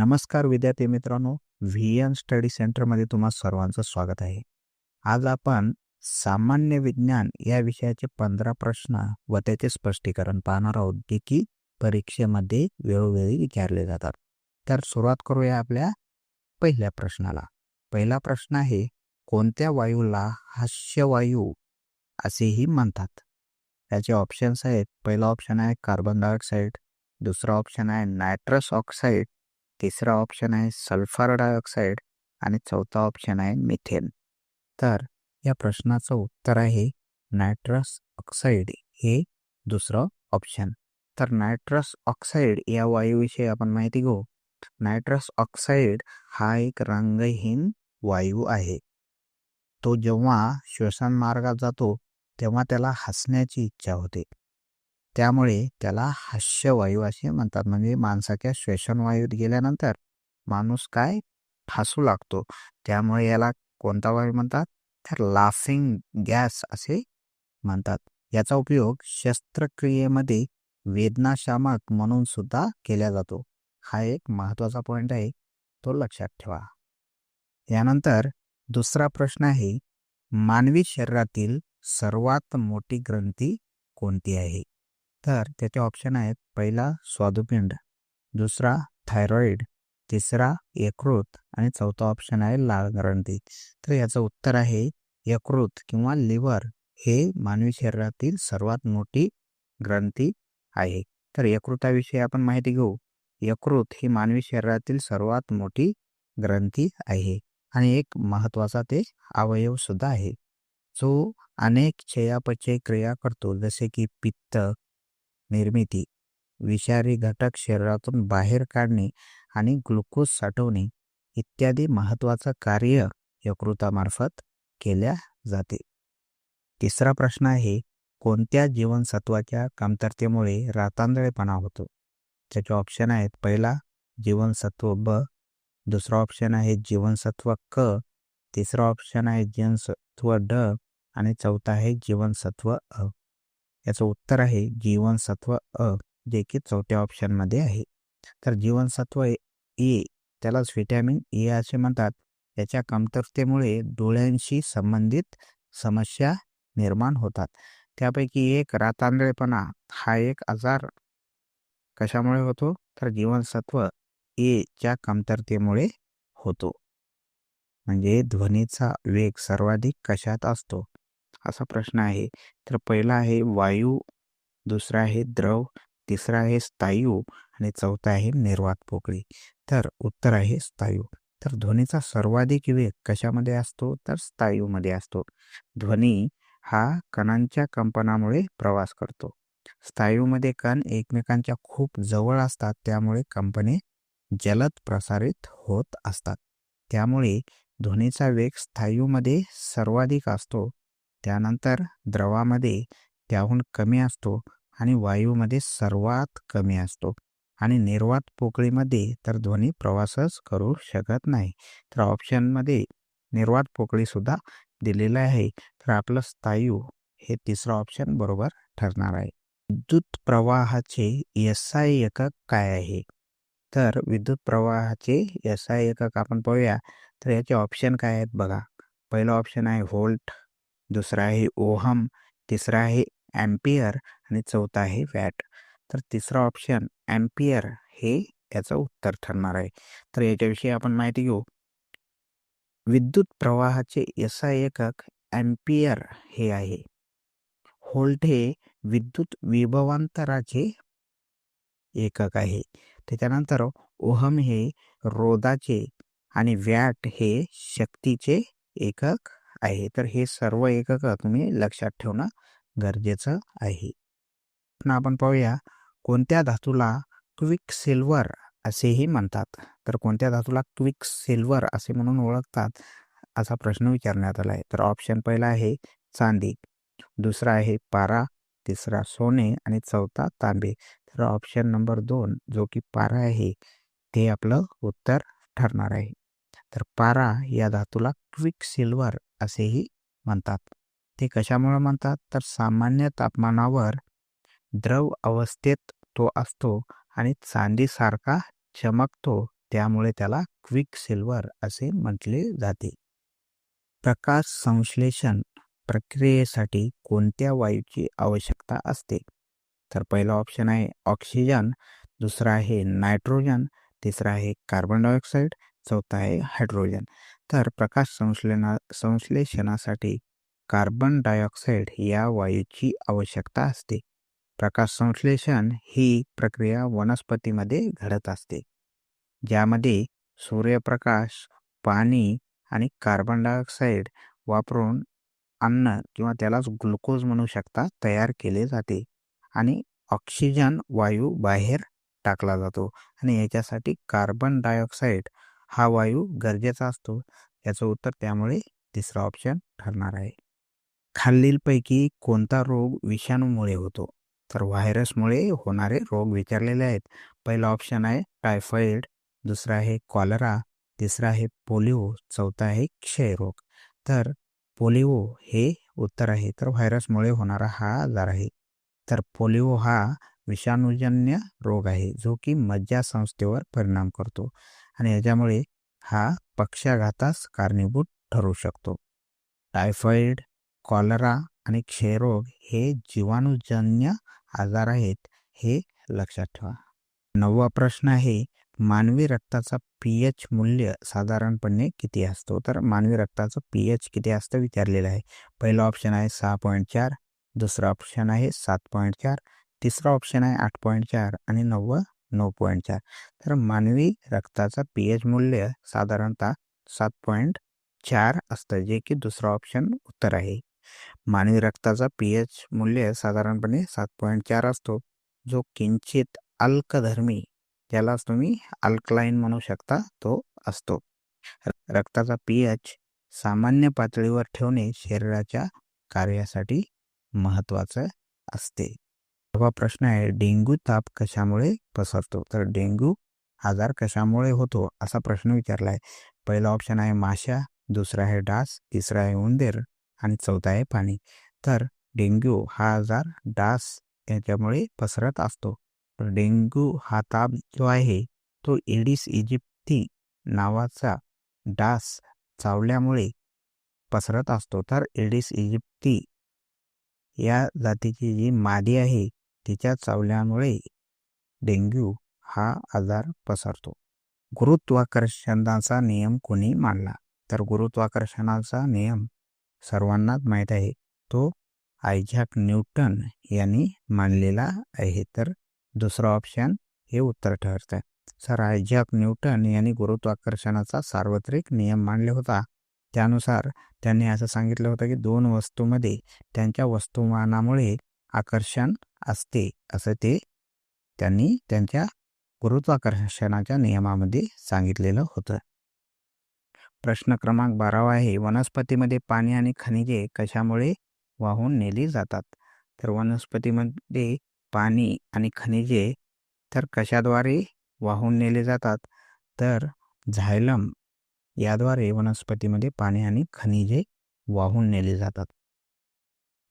नमस्कार विद्यार्थी मित्रांनो व्ही एन स्टडी सेंटरमध्ये तुम्हा सर्वांचं स्वागत आहे. आज आपण सामान्य विज्ञान या विषयाचे पंधरा प्रश्न व त्याचे स्पष्टीकरण पाहणार आहोत जे की परीक्षेमध्ये वेळोवेळी विचारले जातात. तर सुरुवात करूया आपल्या पहिल्या प्रश्नाला. पहिला प्रश्न आहे कोणत्या वायूला हास्यवायू असेही म्हणतात? त्याचे ऑप्शन्स आहेत पहिला ऑप्शन आहे कार्बन डायऑक्साईड दुसरा ऑप्शन आहे नायट्रस ऑक्साईड तिसरा ऑप्शन आहे सल्फर डायऑक्साईड आणि चौथा ऑप्शन आहे मिथेन तर या प्रश्नाचं उत्तर आहे नायट्रस ऑक्साईड हे दुसरं ऑप्शन तर नायट्रस ऑक्साईड या वायूविषयी आपण माहिती घेऊ. नायट्रस ऑक्साईड हा एक रंगहीन वायू आहे. तो जेव्हा श्वसन मार्गात जातो तेव्हा त्याला हसण्याची इच्छा होते. त्यामुळे त्याला हास्यवायू असे म्हणतात. म्हणजे माणसाच्या श्वसनवायूत गेल्यानंतर माणूस काय? हसू लागतो. त्यामुळे याला कोणता वायू म्हणतात? तर लाफिंग गॅस असे म्हणतात. याचा उपयोग शस्त्रक्रियेमध्ये वेदनाशामक म्हणून सुद्धा केला जातो. हा एक महत्त्वाचा पॉईंट आहे. तो लक्षात ठेवा. यानंतर दुसरा प्रश्न आहे मानवी शरीरातील सर्वात मोठी ग्रंथी कोणती आहे? तर त्याचे ऑप्शन आहेत. पहिला स्वादुपिंड. दुसरा थायरॉइड तिसरा यकृत. आणि चौथा ऑप्शन आहे लाल ग्रंथी. तर याचं उत्तर आहे यकृत किंवा लिव्हर हे मानवी शरीरातील सर्वात मोठी ग्रंथी आहे. तर यकृताविषयी आपण माहिती घेऊ. यकृत ही मानवी शरीरातील सर्वात मोठी ग्रंथी आहे. आणि एक महत्त्वाचा ते अवयव सुद्धा आहे. जो अनेक चयापचय क्रिया करतो. जसे की पित्त निर्मिती विषारी घटक शरीरातून बाहेर काढणे आणि ग्लुकोज साठवणे इत्यादी महत्वाचं कार्य यकृतामार्फत केल्या जाते. तिसरा प्रश्न आहे कोणत्या जीवनसत्वाच्या कमतरतेमुळे रातांदळेपणा होतो? त्याचे ऑप्शन आहेत पहिला जीवनसत्व ब दुसरा ऑप्शन आहे जीवनसत्व क तिसरा ऑप्शन आहे जीवनसत्व ड आणि चौथा आहे जीवनसत्व अ. याचं उत्तर आहे जीवनसत्व अ जे की चौथ्या ऑप्शनमध्ये आहे. तर जीवनसत्व ए त्यालाच व्हिटॅमिन ए असे म्हणतात. याच्या कमतरतेमुळे डोळ्यांशी संबंधित समस्या निर्माण होतात. त्यापैकी एक रातांदळेपणा हा एक आजार कशामुळे होतो? तर जीवनसत्व ए च्या कमतरतेमुळे होतो. म्हणजे ध्वनीचा वेग सर्वाधिक कशात असतो? असा प्रश्न आहे. तर पहिला आहे वायू दुसरा आहे द्रव तिसरा आहे स्थायू आणि चौथा आहे निर्वात पोकळी. तर उत्तर आहे स्थायू. तर ध्वनीचा सर्वाधिक वेग कशामध्ये असतो? तर स्थायूमध्ये असतो. ध्वनी हा कणांच्या कंपनामुळे प्रवास करतो. स्थायूमध्ये कण एकमेकांच्या खूप जवळ असतात त्यामुळे कंपने जलद प्रसारित होत असतात. त्यामुळे ध्वनीचा वेग स्थायूमध्ये सर्वाधिक असतो. त्यानंतर द्रवामध्ये त्याहून कमी असतो आणि वायूमध्ये सर्वात कमी असतो. आणि निर्वात पोकळीमध्ये तर ध्वनी प्रवासच करू शकत नाही. तर ऑप्शनमध्ये निर्वात पोकळीसुद्धा दिलेलं आहे. तर आपलं स्थायू हे तिसरं ऑप्शन बरोबर ठरणार आहे. विद्युत प्रवाहाचे एस आय एकक काय आहे? तर विद्युत प्रवाहाचे एस आय एकक आपण पाहूया. तर याचे ऑप्शन काय आहेत बघा. पहिलं ऑप्शन आहे व्होल्ट. दुसरा आहे ओहम तिसरा आहे ॲम्पियर आणि चौथा आहे वॅट. तर तिसरा ऑप्शन ॲम्पियर हे याचं उत्तर ठरणार आहे. तर याच्याविषयी आपण माहिती घेऊ. विद्युत प्रवाहाचे एस एकक ॲम्पियर हे आहे. होल्ट हे विद्युत विभवांतराचे एकक आहे. त्याच्यानंतर ओहम हे रोधाचे आणि वॅट हे शक्तीचे एकक आहे. तर हे सर्व एकक तुम्ही लक्षात ठेवणं गरजेचं आहे. आपण पाहूया कोणत्या धातूला क्विक सिल्वर असेही म्हणतात? तर कोणत्या धातूला क्विक सिल्वर असे म्हणून ओळखतात? असा प्रश्न विचारण्यात आला आहे. तर ऑप्शन पहिला आहे चांदी दुसरा आहे पारा तिसरा सोने आणि चौथा तांबे. तर ऑप्शन नंबर दोन जो की पारा आहे ते आपलं उत्तर ठरणार आहे. तर पारा या धातूला क्विक सिल्वर असेही म्हणतात. ते कशामुळे म्हणतात? तर सामान्य तापमानावर द्रव अवस्थेत तो असतो आणि चांदीसारखा चमकतो त्यामुळे त्याला क्विक सिल्वर असे म्हटले जाते. प्रकाश संश्लेषण प्रक्रियेसाठी कोणत्या वायूची आवश्यकता असते? तर पहिला ऑप्शन आहे ऑक्सिजन दुसरा आहे नायट्रोजन तिसरा आहे कार्बन डायऑक्साईड चौथा आहे हायड्रोजन तर प्रकाश संश्लेना संश्लेषणासाठी कार्बन डायऑक्साईड या वायूची आवश्यकता असते. प्रकाश संश्लेषण ही प्रक्रिया वनस्पतीमध्ये घडत असते ज्यामध्ये सूर्यप्रकाश पाणी आणि कार्बन डायऑक्साईड वापरून अन्न किंवा त्यालाच ग्लुकोज म्हणू शकता तयार केले जाते आणि ऑक्सिजन वायू बाहेर टाकला जातो आणि याच्यासाठी कार्बन डायऑक्साईड हा वायू गरजेचा असतो. याचं उत्तर त्यामुळे तिसरा ऑप्शन ठरणार आहे. खालीलपैकी कोणता रोग विषाणूमुळे होतो? तर व्हायरसमुळे होणारे रोग विचारलेले आहेत. पहिला ऑप्शन आहे टायफॉइड दुसरा आहे कॉलरा तिसरा आहे पोलिओ चौथा आहे क्षयरोग. तर पोलिओ हे उत्तर आहे. तर व्हायरसमुळे होणारा हा आजार आहे. तर पोलिओ हा विषाणूजन्य रोग आहे जो की मज्जासंस्थेवर परिणाम करतो. आणि याच्यामुळे हा पक्षाघातास कारणीभूत ठरू शकतो. टायफॉइड कॉलरा आणि क्षयरोग हे जीवाणूजन्य आजार आहेत हे लक्षात ठेवा. नववा प्रश्न आहे मानवी रक्ताचा पी एच मूल्य साधारणपणे किती असतो? तर मानवी रक्ताचं पी एच किती असतं विचारलेलं आहे. पहिला ऑप्शन आहे सहा पॉईंट चार दुसरा ऑप्शन आहे सात पॉईंट चार तिसरा ऑप्शन आहे आठ पॉईंट चार आणि नव्वद नऊ पॉईंट चार. तर मानवी रक्ताचा पी एच मूल्य साधारणतः सात पॉईंट चार असतं जे की दुसरा ऑप्शन उत्तर आहे. मानवी रक्ताचा पी एच मूल्य साधारणपणे सात पॉईंट चार असतो जो किंचित अल्कधर्मी ज्यालाच तुम्ही अल्कलाईन म्हणू शकता तो असतो. रक्ताचा पी एच सामान्य पातळीवर ठेवणे शरीराच्या कार्यासाठी महत्वाचं असते. हा प्रश्न आहे डेंग्यू ताप कशामुळे पसरतो? तर डेंग्यू आजार कशामुळे होतो? असा प्रश्न विचारला आहे पहिला ऑप्शन आहे माशा दुसरा आहे डास तिसरा आहे उंदीर आणि चौथा आहे पाणी. तर डेंग्यू हा आजार डास याच्यामुळे पसरत असतो. डेंग्यू हा ताप जो आहे तो एडिस इजिप्ती नावाचा डास चावल्यामुळे पसरत असतो. तर एडिस इजिप्ती या जातीची जी मादी आहे तिच्या चावल्यामुळे डेंग्यू हा आजार पसरतो. गुरुत्वाकर्षणाचा नियम कोणी मांडला तर गुरुत्वाकर्षणाचा नियम सर्वांनाच माहीत आहे. तो आयझॅक न्यूटन यांनी मांडलेला आहे. तर दुसरं ऑप्शन हे उत्तर ठरतं. सर आयझॅक न्यूटन यांनी गुरुत्वाकर्षणाचा सार्वत्रिक नियम मांडले होता. त्यानुसार त्यांनी असं सांगितलं होतं की दोन वस्तूमध्ये त्यांच्या वस्तुमानामुळे आकर्षण असते असं ते त्यांनी त्यांच्या गुरुत्वाकर्षणाच्या नियमामध्ये सांगितलेलं होतं. प्रश्न क्रमांक बारावा आहे वनस्पतीमध्ये पाणी आणि खनिजे कशामुळे वाहून नेली जातात? तर वनस्पतीमध्ये पाणी आणि खनिजे तर कशाद्वारे वाहून नेले जातात? तर झायलम याद्वारे वनस्पतीमध्ये पाणी आणि खनिजे वाहून नेले जातात.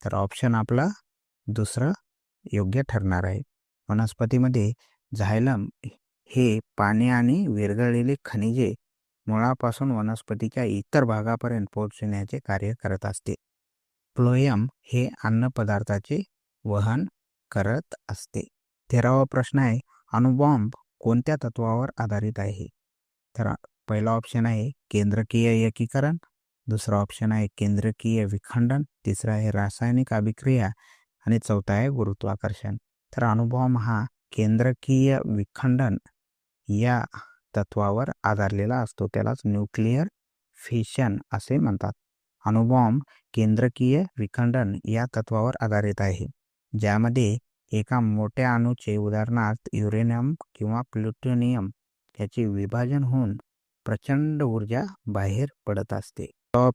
तर ऑप्शन आपला दुसरं योग्य ठरणार आहे. वनस्पतीमध्ये झायलम हे पाणी आणि विरघळलेले खनिजे मुळापासून वनस्पतीच्या इतर भागापर्यंत पोहोचण्याचे कार्य करत असते. प्लोयम हे अन्नपदार्थाचे वहन करत असते. तेरावा प्रश्न आहे अणुबॉम्ब कोणत्या तत्वावर आधारित आहे? तर पहिला ऑप्शन आहे केंद्रकीय एकीकरण. दुसरा ऑप्शन आहे केंद्रकीय विखंडन. तिसरा आहे रासायनिक अभिक्रिया. आणि चौथा आहे गुरुत्वाकर्षण. तर अणुबॉम्ब हा केंद्रकीय विखंडन या तत्वावर आधारलेला असतो. त्यालाच न्यूक्लिअर फिशन असे म्हणतात. अणुबॉम्ब केंद्रकीय विखंडन या तत्वावर आधारित आहे. ज्यामध्ये एका मोठ्या अणूचे उदाहरणार्थ युरेनियम किंवा प्लुटोनियम याचे विभाजन होऊन प्रचंड ऊर्जा बाहेर पडत असते.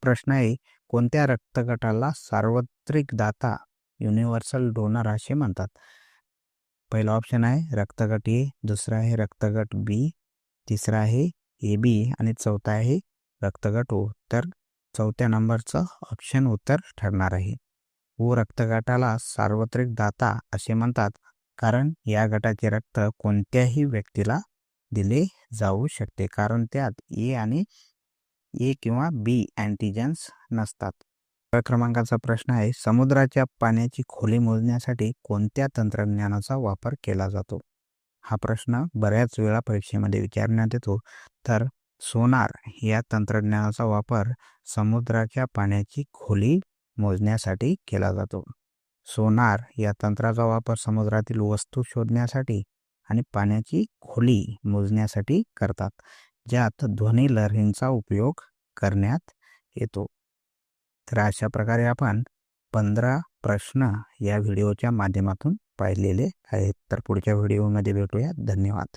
प्रश्न आहे कोणत्या रक्तगटाला सार्वत्रिक दाता युनिव्हर्सल डोनर असे म्हणतात. पहिला ऑप्शन आहे रक्तगट ए दुसरा आहे रक्तगट बी तिसरा आहे ए बी आणि चौथा आहे रक्तगट ओ तर चौथ्या नंबरचं ऑप्शन उत्तर ठरणार आहे. व रक्तगटाला सार्वत्रिक दाता असे म्हणतात कारण या गटाचे रक्त कोणत्याही व्यक्तीला दिले जाऊ शकते कारण त्यात ए आणि ए किंवा बी अँटीजन्स नसतात. क्रमांकाचा प्रश्न आहे समुद्राच्या पाण्याची खोली मोजण्यासाठी कोणत्या तंत्रज्ञानाचा वापर केला जातो? हा प्रश्न बऱ्याच वेळा परीक्षेमध्ये विचारण्यात येतो. तर सोनार या तंत्रज्ञानाचा वापर समुद्राच्या पाण्याची खोली मोजण्यासाठी केला जातो. सोनार या तंत्राचा वापर समुद्रातील वस्तू शोधण्यासाठी आणि पाण्याची खोली मोजण्यासाठी करतात ज्यात ध्वनी लहरींचा उपयोग करण्यात येतो. तर अशा प्रकारे आपण पंधरा प्रश्न या व्हिडिओच्या माध्यमातून पाहिलेले आहेत. तर पुढच्या व्हिडिओमध्ये भेटूया धन्यवाद.